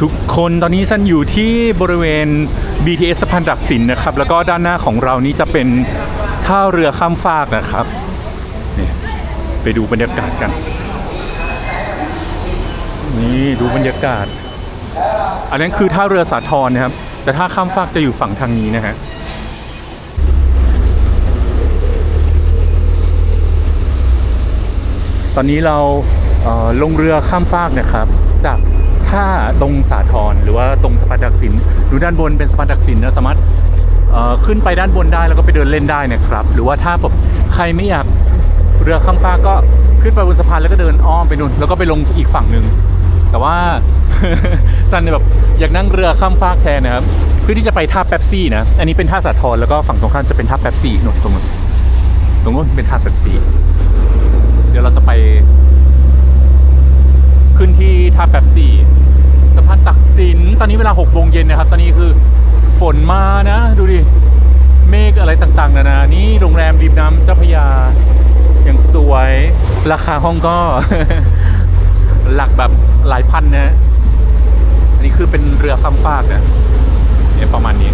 ทุกคนตอนนี้ซันอยู่ที่บริเวณ BTS สะพานดักสินนะครับ แล้วก็ด้านหน้าของเรานี้จะเป็นท่าเรือข้ามฟากนะครับนี่ไปดูบรรยากาศกัน นี่ดูบรรยากาศ อันนั้นคือท่าเรือสาทรนะครับ แต่ท่าข้ามฟากจะอยู่ฝั่งทางนี้นะฮะตอนนี้เราเอ่อลงเรือข้ามฟากนะครับ จาก ท่าตรงสาทรหรือว่าตรงสะพานดักสินดูด้านบนเป็นสะพานดักสินนะสามารถขึ้นไปด้านบนได้แล้วก็ไปเดินเล่นได้นะครับ หรือว่าถ้าแบบใครไม่อยากเรือข้ามฟากก็ขึ้นไปบนสะพานแล้วก็เดินอ้อมไปนู่นแล้วก็ไปลงอีกฝั่งหนึ่งแต่ว่าซันแบบอยากนั่งเรือข้ามฟากแทนนะครับเพื่อที่จะไปท่าแป๊บซี่นะอันนี้เป็นท่าสาทรแล้วก็ฝั่งตรงข้ามจะเป็นท่าแป๊บซี่นู่นตรงนู้นตรงนู้นเป็นท่าแป๊บซี่เดี๋ยวเราจะไปขึ้นที่ ท่าแป๊บซี่สะพานตักสิน ตอนนี้เวลา6โมงเย็นนะครับ ตอนนี้คือฝนมานะ ดูดิ เมฆอะไรต่างๆ นานา นี่โรงแรมริมน้ำเจ้าพยา อย่างสวย ราคาห้องก็ หลักแบบหลายพันนะ อันนี้คือเป็นเรือข้ามฟากนะเนี่ยประมาณนี้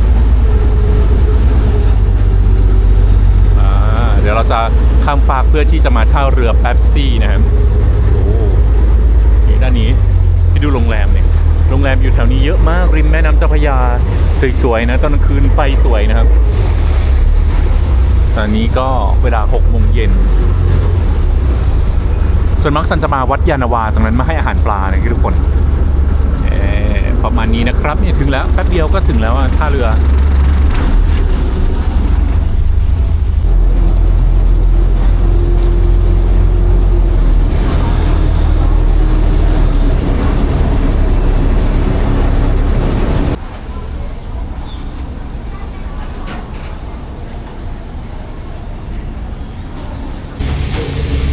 เดี๋ยวเราจะข้ามฟากเพื่อที่จะมาท่าเรือแป๊บซี่นะครับ โอ้นี่ด้านนี้ไปดูโรงแรมเนี่ย โรงแรมอยู่แถวนี้เยอะมากริมแม่น้ำเจ้าพระยา สวยๆนะตอนกลางคืนไฟสวยนะครับ ตอนนี้ก็เวลา6โมงเย็นส่วนมักซันจะมาวัดยานาวาตรงนั้นมาให้อาหารปลานะทุกคนประมาณนี้นะครับเนี่ยถึงแล้วแป๊บเดียวก็ถึงแล้วท่าเรือ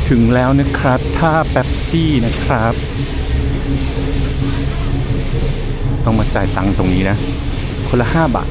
ถึงแล้วนะครับท่าแป๊บซี่นะครับ ต้องมาจ่ายตังค์ตรงนี้นะ คนละ 5 บาท